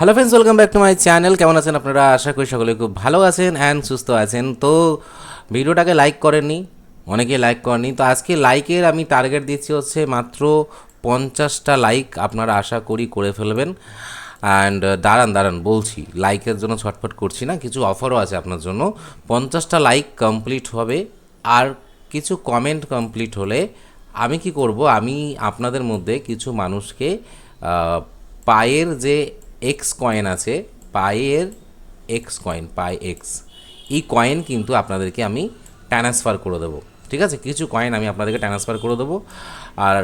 Hello friends welcome back to my channel কেমন আছেন আপনারা? আশা করি সকলে খুব ভালো আছেন অ্যান্ড সুস্থ আছেন। তো ভিডিওটাকে লাইক করেননি, অনেকে লাইক করেনি তো আজকে লাইকের আমি টার্গেট দিচ্ছি হচ্ছে মাত্র পঞ্চাশটা লাইক আপনারা আশা করি করে ফেলবেন। অ্যান্ড দাঁড়ান দাঁড়ান, বলছি লাইকের জন্য ছটফট করছি না, কিছু অফারও আছে আপনার জন্য। পঞ্চাশটা লাইক কমপ্লিট হবে, আর কিছু কমেন্ট কমপ্লিট হলে আমি কি করব? আমি আপনাদের মধ্যে কিছু মানুষকে পায়ের যে এক্স কয়েন আছে পায়ের এক্স কয়েন পাই এক্স এই কয়েন কিন্তু আপনাদেরকে আমি ট্রান্সফার করে দেবো। ঠিক আছে? কিছু কয়েন আমি আপনাদেরকে ট্রান্সফার করে দেবো। আর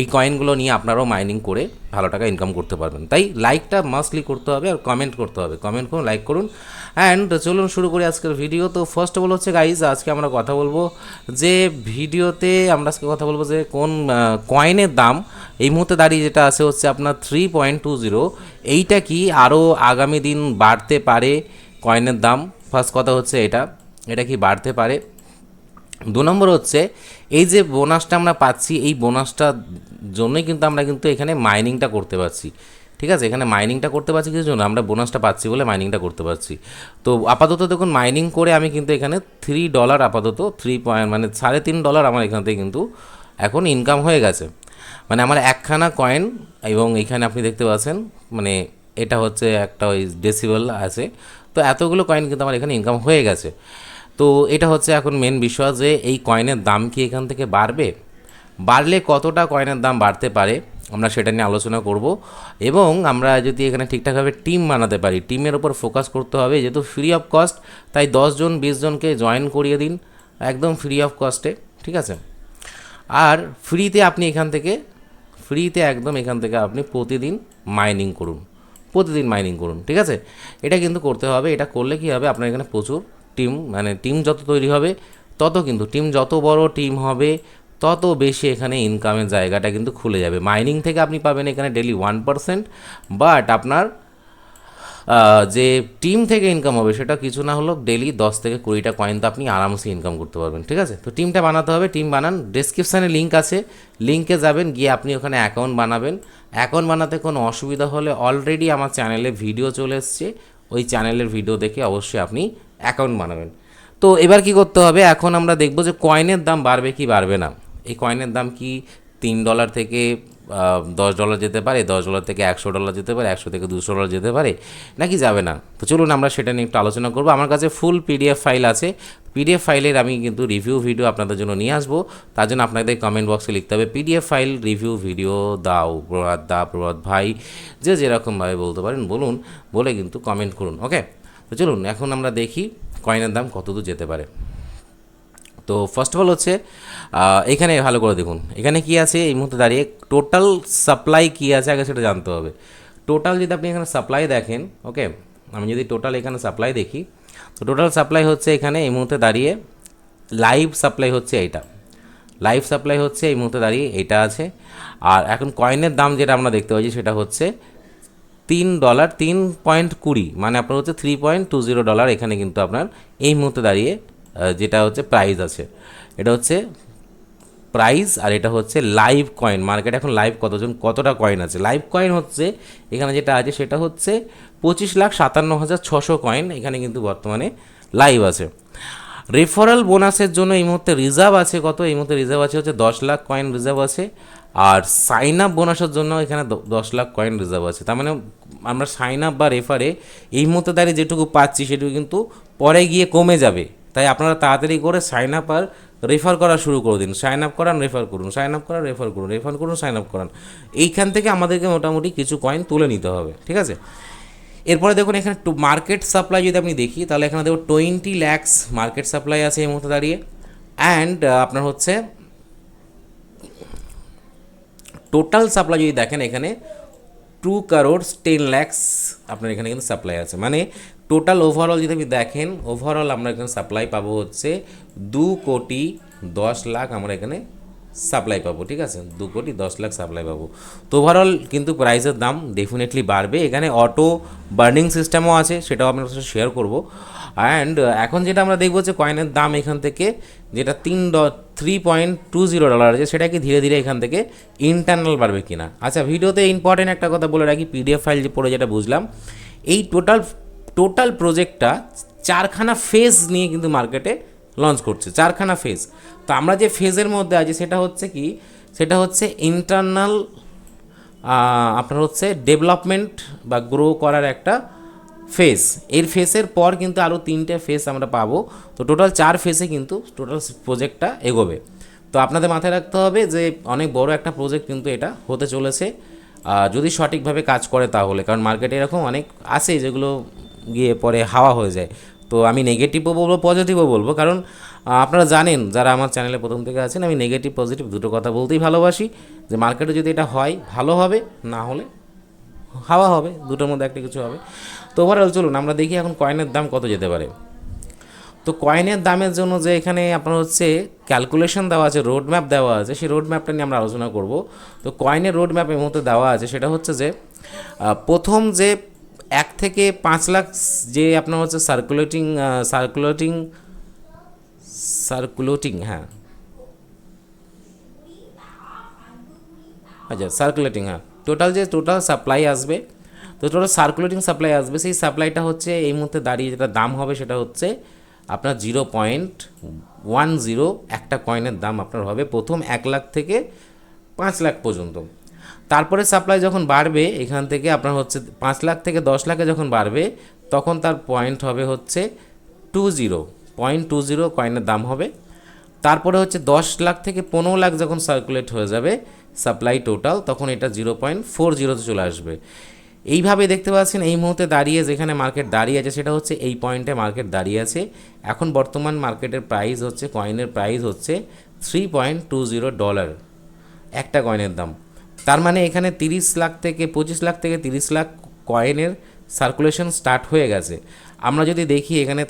এই কয়েনগুলো নিয়ে আপনারাও মাইনিং করে ভালো টাকা ইনকাম করতে পারবেন। তাই লাইকটা মাস্টলি করতে হবে আর কমেন্ট করতে হবে। কমেন্ট করুন লাইক করুন। অ্যান্ড চলুন শুরু করি আজকের ভিডিও তো ফার্স্ট অফ অল হচ্ছে গাইজ আজকে আমরা কথা বলব যে ভিডিওতে আমরা আজকে কথা বলব যে কোন কয়েনের দাম। এই মুহূর্তে দাঁড়িয়ে যেটা আছে হচ্ছে আপনার থ্রি পয়েন্ট টু জিরো এইটা কি আরও আগামী দিন বাড়তে পারে কয়েনের দাম? ফার্স্ট কথা হচ্ছে এটা। এটা কি বাড়তে পারে? দু নম্বর হচ্ছে, এই যে বোনাসটা আমরা পাচ্ছি, এই বোনাসটার জন্যই কিন্তু আমরা কিন্তু এখানে মাইনিংটা করতে পারছি। ঠিক আছে? এখানে মাইনিংটা করতে পারছি কিছু জন্য? আমরা বোনাসটা পাচ্ছি বলে মাইনিংটা করতে পারছি। তো আপাতত দেখুন মাইনিং করে আমি কিন্তু এখানে থ্রি ডলার আপাতত থ্রি পয়েন্ট মানে সাড়ে তিন ডলার আমার এখান থেকে কিন্তু এখন ইনকাম হয়ে গেছে। মানে আমার একখানা কয়েন এবং এখানে আপনি দেখতে পাচ্ছেন মানে এটা হচ্ছে একটা ওই ডেসিবল আছে। তো এতগুলো কয়েন কিন্তু আমার এখানে ইনকাম হয়ে গেছে। তো এটা হচ্ছে এখন মেন বিষয় যে এই কয়েনের দাম কি এখান থেকে বাড়বে? বাড়লে কতটা কয়েনের দাম বাড়তে পারে? আমরা সেটা নিয়ে আলোচনা করব। এবং আমরা যদি এখানে ঠিকঠাকভাবে টিম বানাতে পারি টিমের ওপর ফোকাস করতে হবে, যেহেতু ফ্রি অফ কস্ট তাই দশজন বিশ জনকে জয়েন করিয়ে দিন, একদম ফ্রি অফ কস্টে ঠিক আছে? আর ফ্রিতে আপনি এখান থেকে ফ্রিতে একদম এখান থেকে আপনি প্রতিদিন মাইনিং করুন, প্রতিদিন মাইনিং করুন, ঠিক আছে? এটা কিন্তু করতে হবে, এটা করলে কি হবে? আপনার এখানে প্রচুর টিম মানে টিম যত তৈরি হবে, তত কিন্তু টিম যত বড় টিম হবে, তত বেশি এখানে ইনকামের জায়গাটা কিন্তু খুলে যাবে। মাইনিং থেকে আপনি পাবেন এখানে ডেলি ওয়ান পার্সেন্ট বাট আপনার যে টিম থেকে ইনকাম হবে সেটা কিছু না হলেও ডেলি দশ থেকে কুড়িটা কয়েন তো আপনি আরামসে ইনকাম করতে পারবেন, ঠিক আছে? তো টিমটা বানাতে হবে টিম বানান। ডেসক্রিপশানে লিঙ্ক আছে। লিঙ্কে যাবেন, গিয়ে আপনি ওখানে অ্যাকাউন্ট বানাবেন। অ্যাকাউন্ট বানাতে কোনো অসুবিধা হলে অলরেডি আমার চ্যানেলে ভিডিও চলে এসছে। ওই চ্যানেলের ভিডিও দেখে অবশ্যই আপনি অ্যাকাউন্ট বানাবেন। তো এবার কি করতে হবে? এখন আমরা দেখব যে কয়েনের দাম বাড়বে কি বাড়বে না। এই কয়েনের দাম কি তিন ডলার থেকে দশ ডলার যেতে পারে, দশ ডলার থেকে একশো ডলার যেতে পারে, একশো থেকে দুশো ডলার যেতে পারে, নাকি যাবে না? তো চলুন আমরা সেটা নিয়ে একটু আলোচনা করব। আমার কাছে ফুল পিডিএফ ফাইল আছে। পিডিএফ ফাইলের আমি কিন্তু রিভিউ ভিডিও আপনাদের জন্য নিয়ে আসব। তার জন্য আপনাদের কমেন্ট বক্সে লিখতে হবে পিডিএফ ফাইল রিভিউ ভিডিও দাও, প্রভাত দা, প্রভাত ভাই। যে যেরকমভাবে বলতে পারেন, বলুন, বলে কিন্তু কমেন্ট করুন ওকে তো চলুন, এখন আমরা দেখি কয়েনের দাম কত দূর যেতে পারে। তো ফার্স্ট অফ অল হচ্ছে এখানে ভালো করে দেখুন, এখানে কি আছে? এই মুহূর্তে দাঁড়িয়ে টোটাল সাপ্লাই কি আছে? আগে সেটা জানতে হবে। টোটাল যদি আপনি এখানে সাপ্লাই দেখেন ওকে আমি যদি টোটাল এখানে সাপ্লাই দেখি, তো টোটাল সাপ্লাই হচ্ছে এখানে এই মুহূর্তে দাঁড়িয়ে লাইভ সাপ্লাই হচ্ছে এইটা। লাইভ সাপ্লাই হচ্ছে এই মুহূর্তে দাঁড়িয়ে এইটা আছে। আর এখন কয়েনের দাম যেটা আমরা দেখতে পাচ্ছি সেটা হচ্ছে তিন ডলার তিন পয়েন্ট কুড়ি। মানে আপনার হচ্ছে three point two zero dollar এখানে কিন্তু আপনার এই মুহূর্তে দাঁড়িয়ে যেটা হচ্ছে প্রাইস আছে। এটা হচ্ছে প্রাইস আর এটা হচ্ছে লাইভ কয়েন মার্কেটে এখন লাইভ কতজন, কতটা কয়েন আছে? লাইভ কয়েন হচ্ছে, এখানে যেটা আছে সেটা হচ্ছে পঁচিশ লাখ সাতান্ন হাজার ছশো কয়েন এখানে কিন্তু বর্তমানে লাইভ আছে। রেফারেল বোনাসের জন্য এই মুহূর্তে রিজার্ভ আছে কত? এই মুহূর্তে রিজার্ভ আছে হচ্ছে দশ লাখ কয়েন রিজার্ভ আছে। আর সাইন আপ বোনাসের জন্য এখানে দশ লাখ কয়েন রিজার্ভ আছে। তার মানে আমরা সাইন আপ বা রেফারে এই মুহূর্তে দাঁড়িয়ে যেটুকু পাচ্ছি সেটুকু কিন্তু পরে গিয়ে কমে যাবে। তাই আপনারা তাড়াতাড়ি করে সাইন আপ আর রেফার করা শুরু করে দিন। সাইন আপ করান রেফার করুন। সাইন আপ করান রেফার করুন। রেফার করুন সাইন আপ করান। এইখান থেকে আমাদেরকে মোটামুটি কিছু কয়েন তুলে নিতে হবে, ঠিক আছে? এরপরে দেখুন এখানে মার্কেট সাপ্লাই যদি আপনি দেখি, তাহলে এখানে দেখুন টোয়েন্টি ল্যাক্স মার্কেট সাপ্লাই আছে এই মুহূর্তে দাঁড়িয়ে। অ্যান্ড আপনার হচ্ছে টোটাল সাপ্লাই যদি দেখেন এখানে টু কারোর্স টেন ল্যাক্স আপনার এখানে কিন্তু সাপ্লাই আছে। মানে টোটাল ওভারঅল যদি আপনি দেখেন ওভারঅল আমরা এখানে সাপ্লাই পাবো হচ্ছে দু কোটি দশ লাখ আমরা এখানে সাপ্লাই পাবো, ঠিক আছে? দু কোটি দশ লাখ সাপ্লাই পাবো। তো ওভারঅল কিন্তু প্রাইসের দাম ডেফিনেটলি বাড়বে। এখানে অটো বার্নিং সিস্টেমও আছে, সেটাও আপনার সাথে শেয়ার করব। অ্যান্ড এখন যেটা আমরা দেখব যে কয়েনের দাম এখান থেকে, যেটা তিন ড three point two zero dollar আছে, সেটা কি ধীরে ধীরে এখান থেকে ইন্টারনাল বাড়বে কিনা? আচ্ছা ভিডিওতে ইম্পর্টেন্ট একটা কথা বলে রাখি পিডিএফ ফাইল যে পড়ে যেটা বুঝলাম। এই টোটাল টোটাল প্রজেক্টটা চারখানা ফেজ নিয়ে কিন্তু মার্কেটে লঞ্চ করছে, চারখানা ফেজ তো আমরা যে ফেজের মধ্যে আছি, সেটা হচ্ছে কি, সেটা হচ্ছে ইন্টারনাল আপনার হচ্ছে ডেভেলপমেন্ট বা গ্রো করার একটা ফেজের ফেসের পর কিন্তু আরও তিনটে ফেস আমরা পাবো। তো টোটাল চার ফেসে কিন্তু টোটাল প্রজেক্টটা এগোবে। তো আপনাদের মাথায় রাখতে হবে যে অনেক বড় একটা প্রজেক্ট কিন্তু এটা হতে চলেছে। যদি সঠিকভাবে কাজ করে তাহলে। কারণ মার্কেটে এরকম অনেক আছে যেগুলো গিয়ে পরে হাওয়া হয়ে যায়। তো আমি নেগেটিভও বলব পজিটিভও বলব। কারণ আপনারা জানেন, যারা আমার চ্যানেলে প্রথম থেকে আছেন, আমি নেগেটিভ পজিটিভ দুটো কথা বলতেই ভালোবাসি। যে মার্কেটে যদি এটা হয়, ভালো হবে, না হলে হাওয়া হবে, দুটোর মধ্যে একটা কিছু হবে। তো ওভারঅল চলুন, আমরা দেখি এখন কয়েনের দাম কত যেতে পারে। তো কয়েনের দামের জন্য যে এখানে আপনার হচ্ছে ক্যালকুলেশন দেওয়া আছে রোড ম্যাপ দেওয়া আছে, সেই রোড ম্যাপটা নিয়ে আমরা আলোচনা করব। তো কয়েনের রোড ম্যাপ এই মুহূর্তে দেওয়া আছে, সেটা হচ্ছে যে প্রথম যে এক থেকে পাঁচ লাখ যে আপনার হচ্ছে সার্কুলেটিং সার্কুলেটিং সার্কুলেটিং হ্যাঁ। আচ্ছা সার্কুলেটিং হ্যাঁ। টোটাল যে টোটাল সাপ্লাই আসবে তো টোটাল সার্কুলেটিং সাপ্লাই আসবে। সেই সাপ্লাইটা হচ্ছে এই মুহূর্তে দাঁড়িয়ে যেটা দাম হবে সেটা হচ্ছে আপনার জিরো পয়েন্ট ওয়ান জিরো একটা কয়েনের দাম আপনার হবে প্রথম এক লাখ থেকে পাঁচ লাখ পর্যন্ত। তারপরে সাপ্লাই যখন বাড়বে, এখান থেকে আপনার হচ্ছে পাঁচ লাখ থেকে দশ লাখে যখন বাড়বে, তখন তার পয়েন্ট হবে হচ্ছে two zero point two zero কয়েনের দাম হবে। তারপরে হচ্ছে দশ লাখ থেকে পনেরো লাখ যখন সার্কুলেট হয়ে যাবে সাপ্লাই টোটাল তখন এটা জিরো পয়েন্ট ফোর জিরোতে চলে আসবে। এইভাবে দেখতে পাচ্ছেন এই মুহূর্তে দাঁড়িয়ে যেখানে মার্কেট দাঁড়িয়ে আছে সেটা হচ্ছে এই পয়েন্টে মার্কেট দাঁড়িয়ে আছে। এখন বর্তমান মার্কেটের প্রাইস হচ্ছে কয়েনের প্রাইস হচ্ছে three point two zero dollar একটা কয়েনের দাম। তার মানে এখানে তিরিশ লাখ থেকে, পঁচিশ লাখ থেকে তিরিশ লাখ কয়েনের সার্কুলেশন স্টার্ট হয়ে গেছে। আমরা যদি দেখি এখানে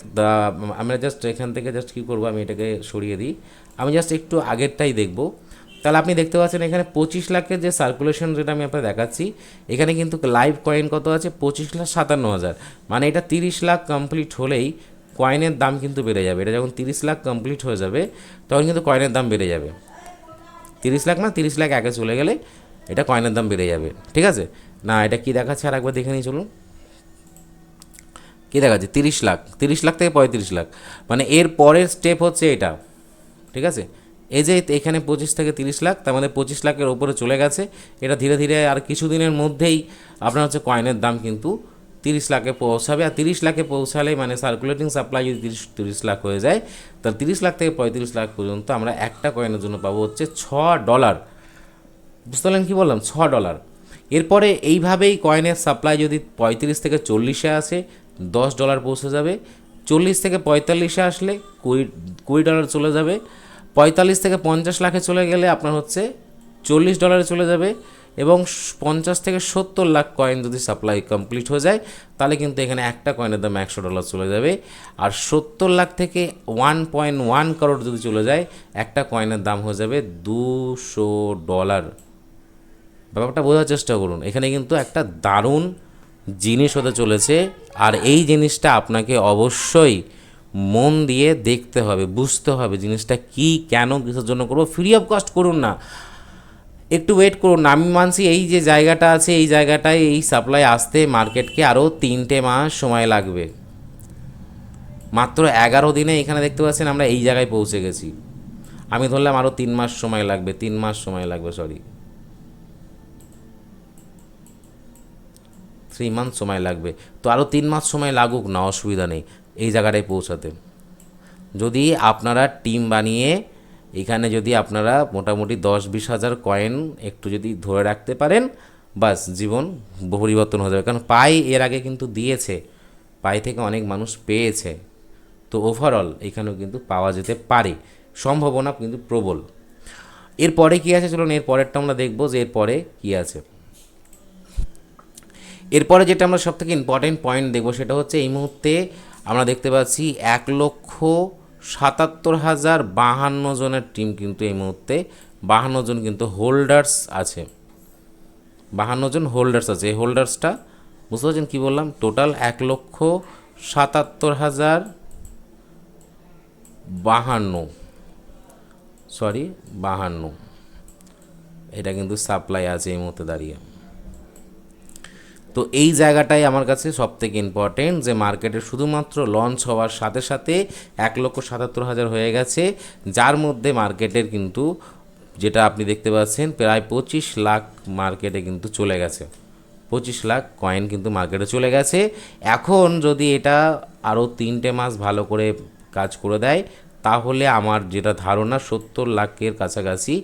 আমরা জাস্ট এখান থেকে জাস্ট কী করব, আমি এটাকে সরিয়ে দিই। আমি জাস্ট একটু আগেরটাই দেখব। তাহলে আপনি দেখতে পাচ্ছেন এখানে পঁচিশ লাখের যে সার্কুলেশন যেটা আমি আপনাকে দেখাচ্ছি, এখানে কিন্তু লাইভ কয়েন কত আছে? পঁচিশ লাখ সাতান্ন হাজার। মানে এটা তিরিশ লাখ কমপ্লিট হলেই কয়েনের দাম কিন্তু বেড়ে যাবে। এটা যখন তিরিশ লাখ কমপ্লিট হয়ে যাবে, তখন কিন্তু কয়েনের দাম বেড়ে যাবে। তিরিশ লাখ না, তিরিশ লাখ আগে চলে গেলে এটা কয়েনের দাম বেড়ে যাবে। ঠিক আছে? না, এটা কি দেখাচ্ছে আর একবার দেখে নিই, চলুন। কী দেখাচ্ছে? তিরিশ লাখ। তিরিশ লাখ থেকে পঁয়ত্রিশ লাখ। মানে এর পরের স্টেপ হচ্ছে এটা। ঠিক আছে? এই যে এখানে পঁচিশ থেকে তিরিশ লাখ, তার মধ্যে পঁচিশ লাখের ওপরে চলে গেছে। এটা ধীরে ধীরে আর কিছুদিনের মধ্যেই আপনার হচ্ছে কয়েনের দাম কিন্তু তিরিশ লাখে পৌঁছাবে। আর তিরিশ লাখে পৌঁছালে মানে সার্কুলেটিং সাপ্লাই যদি তিরিশ তিরিশ লাখ হয়ে যায়, তাহলে তিরিশ লাখ থেকে পঁয়ত্রিশ লাখ পর্যন্ত আমরা একটা কয়েনের জন্য পাবো হচ্ছে ছ ডলার। বুঝতে পারলেন কী বললাম? ছ ডলার। এরপরে এইভাবেই কয়েনের সাপ্লাই যদি পঁয়ত্রিশ থেকে চল্লিশে আসে, দশ ডলার পৌঁছে যাবে। চল্লিশ থেকে পঁয়তাল্লিশে আসলে কুড়ি কুড়ি ডলার চলে যাবে। পঁয়তাল্লিশ থেকে পঞ্চাশ লাখে চলে গেলে আপনার হচ্ছে চল্লিশ ডলারে চলে যাবে এবং পঞ্চাশ থেকে সত্তর লাখ কয়েন যদি সাপ্লাই কমপ্লিট হয়ে যায়, তাহলে কিন্তু এখানে একটা কয়েনের দাম একশো ডলার চলে যাবে। আর সত্তর লাখ থেকে ওয়ান পয়েন্ট ওয়ান করোড় যদি চলে যায়, একটা কয়েনের দাম হয়ে যাবে দুশো ডলার ব্যাপারটা বোঝার চেষ্টা করুন, এখানে কিন্তু একটা দারুণ জিনিস হতে চলেছে। আর এই জিনিসটা আপনাকে অবশ্যই মন দিয়ে দেখতে হবে, বুঝতে হবে জিনিসটা কি, কেন কিসের জন্য করব। ফ্রি অফ কস্ট করুন না। একটু ওয়েট করুন না। আমি মানছি এই যে জায়গাটা আছে, এই জায়গাটায় এই সাপ্লাই আসতে মার্কেটকে আরও তিনটে মাস সময় লাগবে। মাত্র এগারো দিনে এখানে দেখতে পাচ্ছেন আমরা এই জায়গায় পৌঁছে গেছি। আমি ধরলাম আরও তিন মাস সময় লাগবে, তিন মাস সময় লাগবে সরি থ্রি মান্থ সময় লাগবে। তো আরও তিন মাস সময় লাগুক, না, অসুবিধা নেই। এই জায়গাটায় পৌঁছাতে যদি আপনারা টিম বানিয়ে এখানে যদি আপনারা মোটামুটি দশ বিশ হাজার কয়েন একটু যদি ধরে রাখতে পারেন, বাস জীবন পরিবর্তন হয়ে যাবে। কারণ পাই এর আগে কিন্তু দিয়েছে, পাই থেকে অনেক মানুষ পেয়েছে। তো ওভারঅল এখানেও কিন্তু পাওয়া যেতে পারে। সম্ভাবনা কিন্তু প্রবল। এরপরে কী আছে চলুন এর পরেরটা আমরা দেখব যে এরপরে কী আছে। এরপরে যেটা আমরা সব থেকে ইম্পর্টেন্ট পয়েন্ট দেখব সেটা হচ্ছে এই মুহূর্তে আমরা দেখতে পাচ্ছি এক লক্ষ সাতাত্তর হাজার বাহান্ন জনের টিম কিন্তু এই মুহূর্তে বাহান্ন জন কিন্তু হোল্ডার্স আছে। বাহান্ন জন হোল্ডার্স আছে। এই হোল্ডার্সটা বুঝতে পারছেন কী বললাম? টোটাল এক লক্ষ সাতাত্তর হাজার বাহান্ন। সরি বাহান্ন। এটা কিন্তু সাপ্লাই আছে এই মুহূর্তে দাঁড়িয়ে। তো এই জায়গাটাই আমার কাছে সব থেকে ইম্পর্টেন্ট যে মার্কেটে শুধুমাত্র লঞ্চ হওয়ার সাথে সাথে এক লক্ষ সাতাত্তর হাজার হয়ে গেছে, যার মধ্যে মার্কেটের কিন্তু যেটা আপনি দেখতে পাচ্ছেন প্রায় পঁচিশ লাখ মার্কেটে কিন্তু চলে গেছে। পঁচিশ লাখ কয়েন কিন্তু মার্কেটে চলে গেছে। এখন যদি এটা আরও তিনটে মাস ভালো করে কাজ করে দেয়, তাহলে আমার যেটা ধারণা সত্তর লাখের কাছাকাছি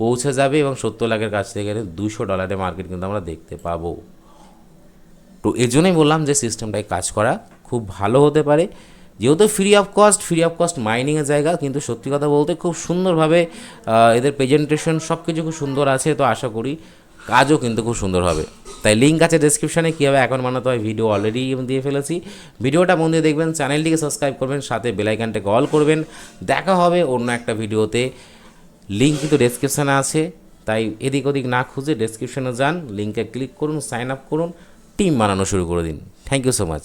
পৌঁছে যাবে এবং সত্তর লাখের কাছ থেকে দুশো ডলারের মার্কেট কিন্তু আমরা দেখতে পাবো। তো এই জন্যই বললাম যে সিস্টেমটায় কাজ করা খুব ভালো হতে পারে। যেহেতু free of cost free of cost মাইনিংয়ের জায়গা, কিন্তু সত্যি কথা বলতে খুব সুন্দরভাবে এদের প্রেজেন্টেশন সব কিছু খুব সুন্দর আছে, তো আশা করি কাজও কিন্তু খুব সুন্দর হবে। তাই লিঙ্ক আছে ডেসক্রিপশানে কীভাবে অ্যাকাউন্ট বানাতে হয় ভিডিও অলরেডি দিয়ে ফেলেছি। ভিডিওটা দিয়ে দেখবেন চ্যানেলটিকে সাবস্ক্রাইব করবেন, সাথে বেলাইকানটাকে অল করবেন। দেখা হবে অন্য একটা ভিডিওতে লিঙ্ক কিন্তু ডেসক্রিপশানে আছে। তাই এদিক ওদিক না খুঁজে ডেসক্রিপশানে যান লিঙ্কে ক্লিক করুন সাইন আপ করুন। টিম বানানো শুরু করে দিন। Thank you so much